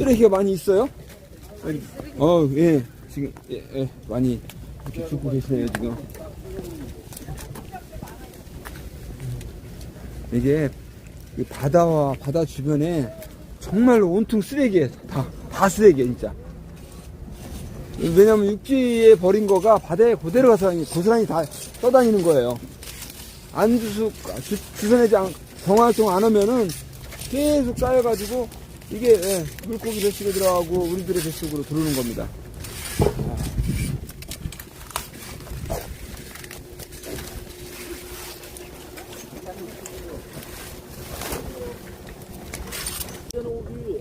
쓰레기가 많이 있어요? 어, 예. 지금, 예, 예. 많이 이렇게 주고 계세요, 지금. 이게 이 바다와 바다 주변에 정말로 온통 쓰레기에 다, 다 쓰레기야, 진짜. 왜냐면 육지에 버린 거가 바다에 그대로 가서 고스란히 다 떠다니는 거예요. 안 주수, 주, 주선하지 않, 정화활동 안 하면은 계속 쌓여가지고 이게 예, 물고기 뱃속에 들어가고 우리들의 뱃속으로 들어오는 겁니다.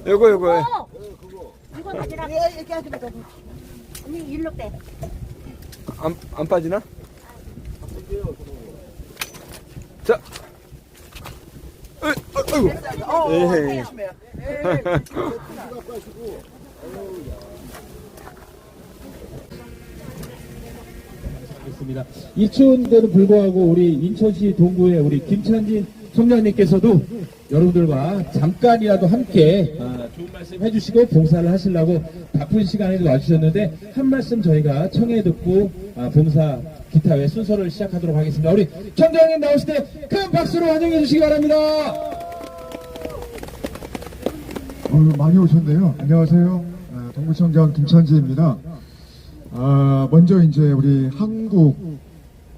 요거 요거 예. 어! 이거 가지라. 이렇게 하지 마. 언니 일로 빼. 안, 안 빠지나? 자. 으, 어, 아이고. 예. 있습니다. 이 추운데도 불구하고 우리 인천시 동구의 우리 김찬진 총장님께서도 여러분들과 잠깐이라도 함께 아, 좋은 말씀 해주시고 봉사를 하시려고 바쁜 시간에도 와주셨는데 한 말씀 저희가 청해 듣고 아, 봉사 기타 외 순서를 시작하도록 하겠습니다. 우리 청장님 나오실 때 큰 박수로 환영해 주시기 바랍니다. 어, 많이 오셨네요. 안녕하세요. 아, 동구청장 김찬지입니다. 아, 먼저 이제 우리 한국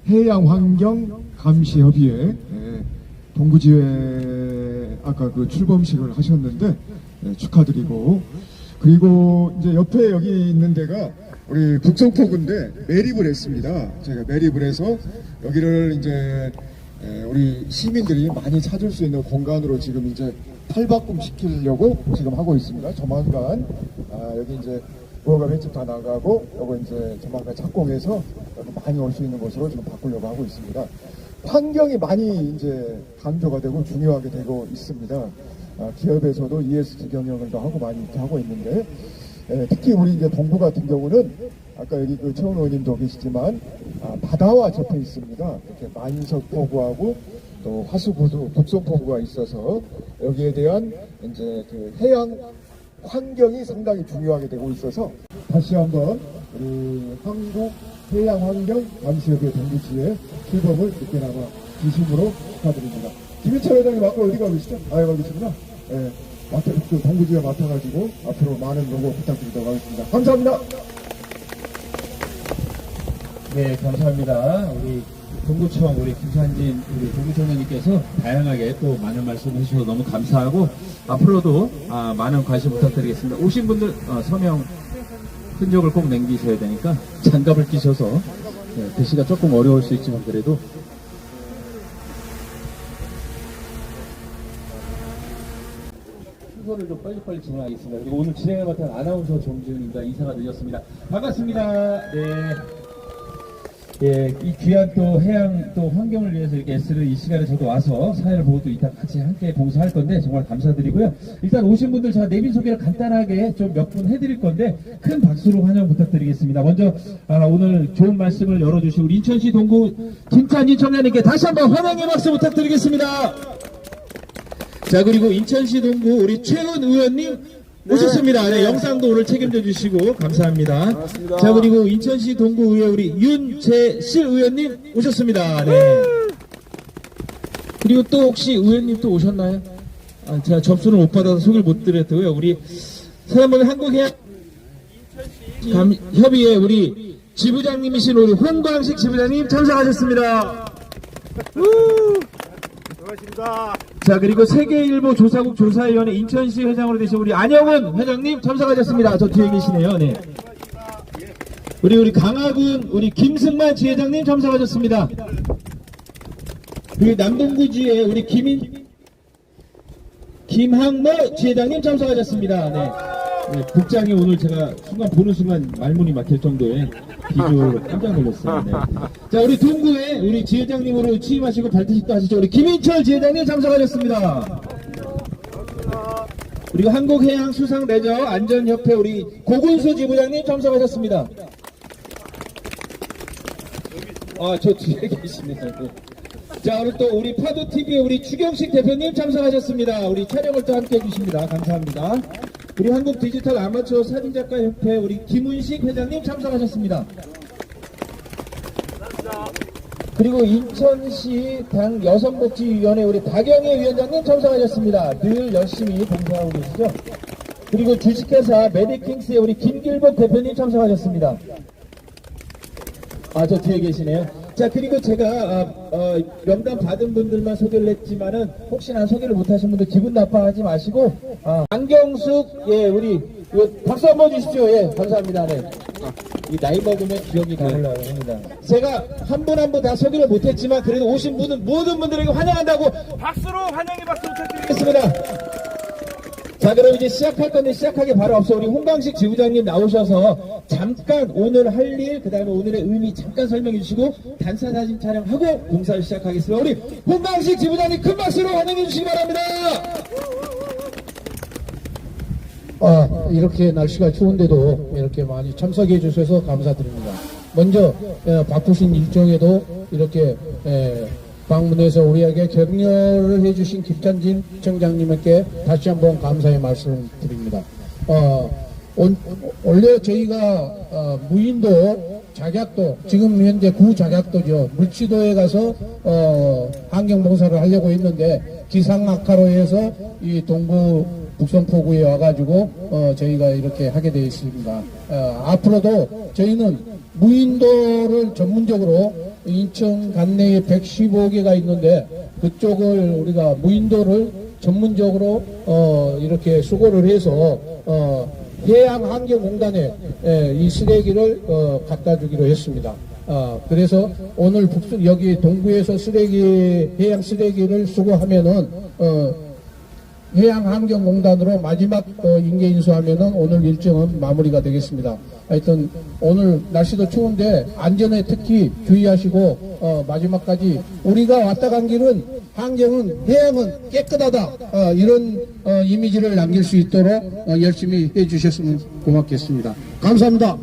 해양환경 감시협의회 예, 동구지회 아까 그 출범식을 하셨는데 예, 축하드리고 그리고 이제 옆에 여기 있는 데가 우리 국성포구인데 매립을 했습니다. 제가 매립을 해서 여기를 이제 예, 우리 시민들이 많이 찾을 수 있는 공간으로 지금 이제 탈바꿈 시키려고 지금 하고 있습니다. 조만간 아, 여기 이제 무허가 횟집 다 나가고 요거 이제 조만간 착공해서 많이 올 수 있는 곳으로 지금 바꾸려고 하고 있습니다. 환경이 많이 이제 강조가 되고 중요하게 되고 있습니다. 아, 기업에서도 ESG 경영을 더 하고 많이 이렇게 하고 있는데 예, 특히 우리 이제 동부 같은 경우는 아까 여기 그 최원 의원님도 계시지만 아, 바다와 접해 있습니다. 이렇게 만석 포구하고 또 화수구도 북송포구가 있어서 여기에 대한 이제 그 해양 환경이 상당히 중요하게 되고 있어서 다시 한번 우리 한국 해양 환경 감시협회 동부지의 출범을 늦게나마 진심으로 축하드립니다. 김인철 회장님 아까 어디 가고 계시죠? 아, 여기 계시구나. 예, 맡아, 그 동부지에 맡아가지고 앞으로 많은 노고 부탁드리도록 하겠습니다. 감사합니다. 네, 감사합니다. 우리 동구청 우리 김찬진 우리 동구청장님께서 다양하게 또 많은 말씀 해주셔서 너무 감사하고 앞으로도 아, 많은 관심 부탁드리겠습니다. 오신 분들 어, 서명 흔적을 꼭 남기셔야 되니까 장갑을 끼셔서 네, 글씨가 조금 어려울 수 있지만 그래도 순서를 좀 빨리빨리 진행하겠습니다. 그리고 오늘 진행을 맡은 아나운서 정지훈입니다. 인사가 늦었습니다. 반갑습니다. 네. 예, 이 귀한 또 해양 또 환경을 위해서 이렇게 애쓰는 이 시간에 저도 와서 사회를 보고 또 이따 같이 함께 봉사할 건데 정말 감사드리고요. 일단 오신 분들 제가 내빈 소개를 간단하게 좀 몇 분 해드릴 건데 큰 박수로 환영 부탁드리겠습니다. 먼저 아, 오늘 좋은 말씀을 열어주신 우리 인천시 동구 김찬진 청장님께 다시 한번 환영의 박수 부탁드리겠습니다. 자 그리고 인천시 동구 우리 최은 의원님 오셨습니다. 네, 영상도 오늘 책임져 주시고 감사합니다. 반갑습니다. 자 그리고 인천시 동구의회 우리 윤재실 의원님 오셨습니다. 네. 그리고 또 혹시 의원님 또 오셨나요? 아, 제가 접수를 못 받아서 소개를 못 드렸고요. 우리 사람들 한국해양 감- 협의회 우리 지부장님이신 우리 홍광식 지부장님 참석하셨습 니다. 자 그리고 세계일보 조사국 조사위원회 인천시 회장으로 되신 우리 안영은 회장님 참석하셨습니다. 저 뒤에 계시네요. 네. 우리 우리 강화군 우리 김승만 지회장님 참석하셨습니다. 그리고 남동구지회 우리 김인 김항모 지회장님 참석하셨습니다. 네. 네, 국장이 오늘 제가 순간 보는 순간 말문이 막힐 정도의 비주얼로 깜짝 놀랐어요. 네. 자, 우리 동구에 우리 지회장님으로 취임하시고 발표식도 하시죠. 우리 김인철 지회장님 참석하셨습니다. 그리고 한국해양 수상 레저 안전협회 우리 고군수 지부장님 참석하셨습니다. 아, 저 뒤에 계시네요. 네. 자, 오늘 또 우리 파도TV의 우리 추경식 대표님 참석하셨습니다. 우리 촬영을 또 함께 해주십니다. 감사합니다. 우리 한국 디지털 아마추어 사진작가 협회 우리 김은식 회장님 참석하셨습니다. 그리고 인천시 당 여성복지위원회 우리 박영애 위원장님 참석하셨습니다. 늘 열심히 봉사하고 계시죠. 그리고 주식회사 메디킹스의 우리 김길복 대표님 참석하셨습니다. 아, 저 뒤에 계시네요. 자, 그리고 제가, 아, 어, 명단 받은 분들만 소개를 했지만은, 혹시나 소개를 못하신 분들 기분 나빠하지 마시고, 아, 안경숙, 예, 우리, 이거 박수 한번 주십시오. 예, 감사합니다. 네. 이 나이 먹으면 기억이 가물라고 합니다. 제가 한 분 한 분 다 소개를 못했지만, 그래도 오신 분은 모든 분들에게 환영한다고 박수로 환영의 박수 부탁드립니다. 하겠습니다. 자, 그럼 이제 시작할 건데 시작하기 바로 앞서 우리 홍강식 지부장님 나오셔서 잠깐 오늘 할 일, 그 다음에 오늘의 의미 잠깐 설명해 주시고 단사 사진 촬영하고 봉사를 시작하겠습니다. 우리 홍강식 지부장님 큰 박수로 환영해 주시기 바랍니다. 아, 이렇게 날씨가 추운데도 이렇게 많이 참석해 주셔서 감사드립니다. 먼저 예, 바쁘신 일정에도 이렇게 예, 방문해서 우리에게 격려를 해주신 김찬진 청장님께 다시 한번 감사의 말씀을 드립니다. 어, 온- 원래 저희가 어, 무인도 작약도 지금 현재 구작약도죠 물치도에 가서 어, 환경봉사를 하려고 했는데 기상 악화로 해서 이 동부 북성포구에 와가지고 어, 저희가 이렇게 하게 되어 있습니다. 어, 앞으로도 저희는 무인도를 전문적으로 인천 관내에 115개가 있는데 그쪽을 우리가 무인도를 전문적으로 어, 이렇게 수고를 해서 어, 해양환경공단에 예, 이 쓰레기를 어, 갖다 주기로 했습니다. 어, 그래서 오늘 북수 여기 동부에서 쓰레기 해양 쓰레기를 수거하면은 어, 해양환경공단으로 마지막 어, 인계 인수하면은 오늘 일정은 마무리가 되겠습니다. 하여튼 오늘 날씨도 추운데 안전에 특히 주의하시고 어, 마지막까지 우리가 왔다 간 길은 환경은 해양은 깨끗하다 어, 이런 어, 이미지를 남길 수 있도록 어, 열심히 해주셨으면 고맙겠습니다. 감사합니다.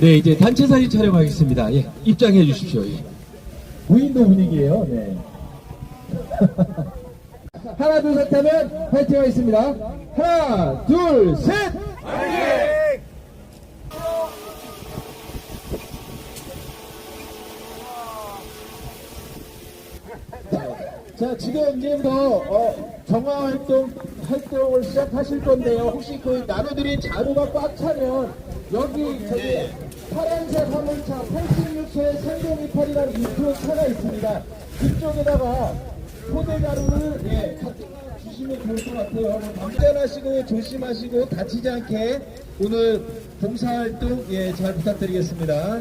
네, 이제 단체 사진 촬영하겠습니다. 예, 입장해 주십시오. 예. 무인도 분위기예요. 네. 하나 둘 셋 하면 파이팅 하겠습니다. 하나 둘 셋. 자, 지금 이제부터 어, 정화 활동 활동을 시작하실 건데요. 혹시 그 나눠드린 자료가 꽉 차면 여기 저기 파란색 화물차 86회 생동이팔이라는 이표 차가 있습니다. 그쪽에다가 포대 자료를 예, 주시면 좋을 것 같아요. 안전하시고 조심하시고 다치지 않게 오늘 봉사활동 예, 잘 부탁드리겠습니다.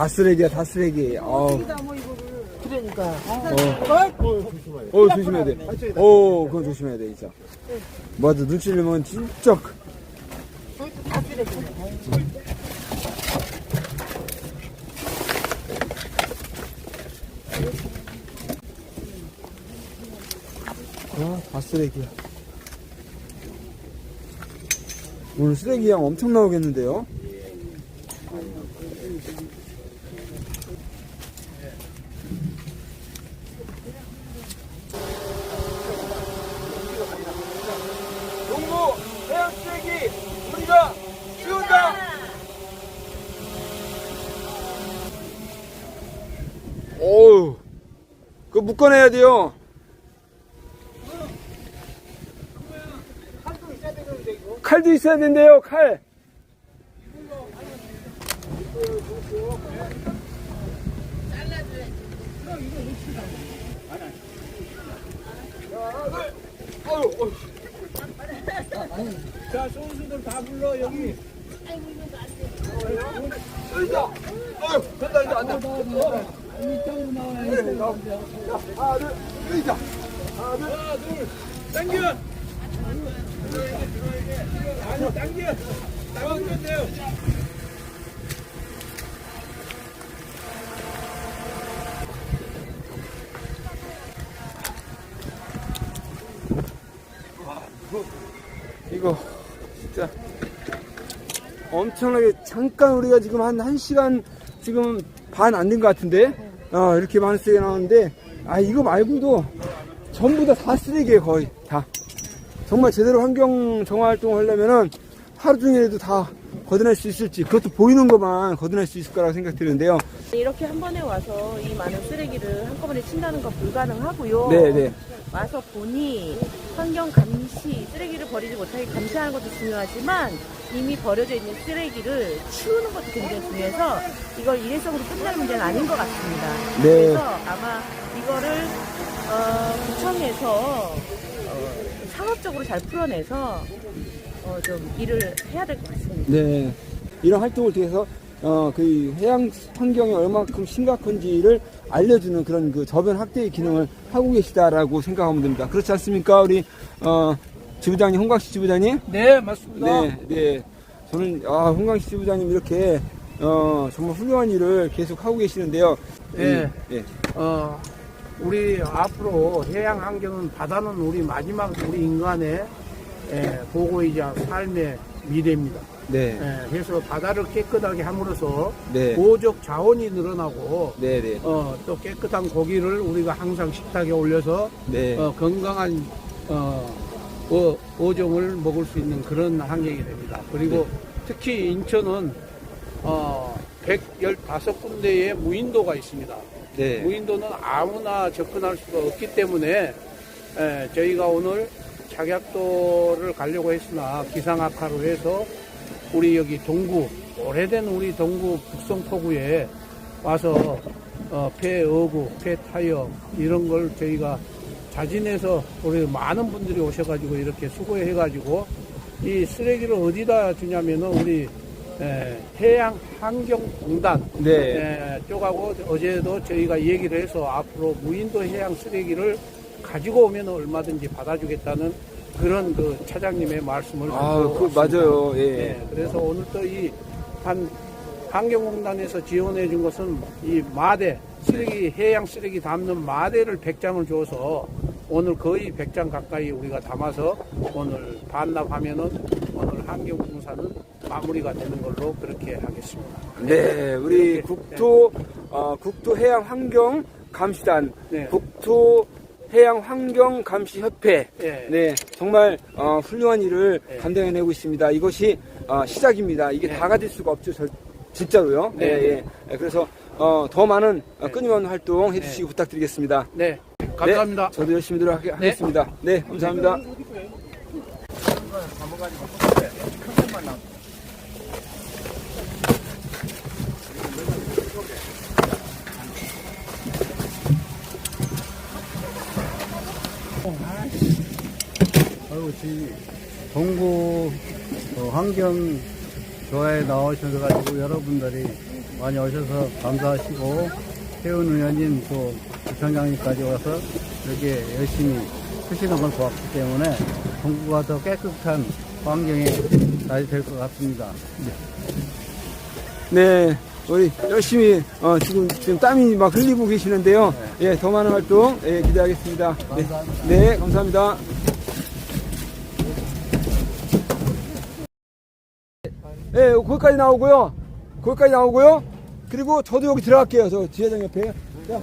다 쓰레기야, 다 쓰레기. 어우. 그러니까 어, 조심해야 돼. 어, 그건 조심해야 돼, 진짜. 맞아, 눈치 주면 진짜. 크- 다 쓰레기. 아, 다 쓰레기야. 오늘 쓰레기 양 엄청 나오겠는데요? 농구 해양 쓰레기 우리가 치운다. 어우, 그거 묶어내야 돼요. 칼도 있어야 된대요, 칼. 자, 소수들 다 불러, 여기. 의자! 어휴, 된다, 이제 안 돼. 이쪽으로 나와야 하나, 둘, 자 하나, 둘, 당겨. 아니, 당겨. 당기면 이거 진짜 엄청나게 잠깐 우리가 지금 한 1시간 지금 반 안 된 것 같은데 어, 이렇게 많은 쓰레기가 나오는데 아 이거 말고도 전부 다 다 쓰레기예요 거의 다. 정말 제대로 환경 정화 활동을 하려면은 하루 종일에도 다 걷어낼 수 있을지 그것도 보이는 것만 걷어낼 수 있을 거라고 생각드는데요 이렇게 한 번에 와서 이 많은 쓰레기를 한꺼번에 친다는 건 불가능하고요. 네 네 와서 보니 환경 감시, 쓰레기를 버리지 못하게 감시하는 것도 중요하지만 이미 버려져 있는 쓰레기를 치우는 것도 굉장히 중요해서 이걸 일회성으로 끝날 문제는 아닌 것 같습니다. 네. 그래서 아마 이거를 어, 구청에서 어, 상업적으로 잘 풀어내서 어, 좀 일을 해야 될 것 같습니다. 네. 이런 활동을 통해서 어, 그 해양 환경이 얼마큼 심각한지를 알려주는 그런 그 저변 확대의 기능을 하고 계시다라고 생각하면 됩니다. 그렇지 않습니까? 우리, 어, 지부장님, 홍광식 지부장님? 네, 맞습니다. 네, 네. 저는, 아, 홍광식 지부장님 이렇게, 어, 정말 훌륭한 일을 계속 하고 계시는데요. 네. 이- 예. 어, 우리 앞으로 해양 환경은 바다는 우리 마지막 우리 인간의 예, 보고이자 삶의 미래입니다. 네. 예, 그래서 바다를 깨끗하게 함으로써 네. 보호적 자원이 늘어나고 네, 네. 어, 또 깨끗한 고기를 우리가 항상 식탁에 올려서 네. 어, 건강한 어, 어, 어종을 먹을 수 있는 그런 환경이 됩니다. 그리고 네. 특히 인천은 어, 115군데의 무인도가 있습니다. 네. 무인도는 아무나 접근할 수가 없기 때문에 에, 저희가 오늘 작약도를 가려고 했으나 기상 악화로 해서 우리 여기 동구 오래된 우리 동구 북성포구에 와서 어, 폐 어구, 폐 타이어 이런 걸 저희가 자진해서 우리 많은 분들이 오셔가지고 이렇게 수고해가지고 이 쓰레기를 어디다 주냐면은 우리 에, 해양 환경공단 네. 에, 쪽하고 어제도 저희가 얘기를 해서 앞으로 무인도 해양 쓰레기를 가지고 오면 얼마든지 받아주겠다는 그런 그 차장님의 말씀을 아, 그, 왔습니다. 맞아요. 예. 네, 그래서 오늘 또이한 환경공단에서 지원해 준 것은 이 마대 쓰레기 해양 쓰레기 담는 마대를 100장을 줘서 오늘 거의 100장 가까이 우리가 담아서 오늘 반납하면은 오늘 환경공사는 마무리가 되는 걸로 그렇게 하겠습니다. 네, 우리 국토 어, 국토 해양 환경 감시단, 네. 국토 해양 환경 감시 협회, 네. 네, 정말 어, 훌륭한 일을 네. 감당해내고 있습니다. 이것이 어, 시작입니다. 이게 네. 다가 될 수가 없죠, 저- 진짜로요. 네. 예, 예. 예, 그래서 어, 더 많은 어, 네. 끊임없는 활동 해주시기 부탁드리겠습니다. 네, 감사합니다. 네, 저도 열심히 노력하겠습니다. 네, 감사합니다. 아이고, 지 동구 어, 환경 조화에 나오셔가지고 여러분들이 많이 오셔서 감사하시고 태훈 의원님 또 부총장님까지 와서 이렇게 열심히 하시는 걸 보았기 때문에 동구가 더 깨끗한 환경이 잘될것 같습니다. 네, 우리 열심히 어, 지금 지금 땀이 막 흘리고 계시는데요. 예, 더 많은 활동 예, 기대하겠습니다. 네, 네, 감사합니다. 예, 거기까지 나오고요. 거기까지 나오고요. 그리고 저도 여기 들어갈게요. 저 지회장 옆에. 자,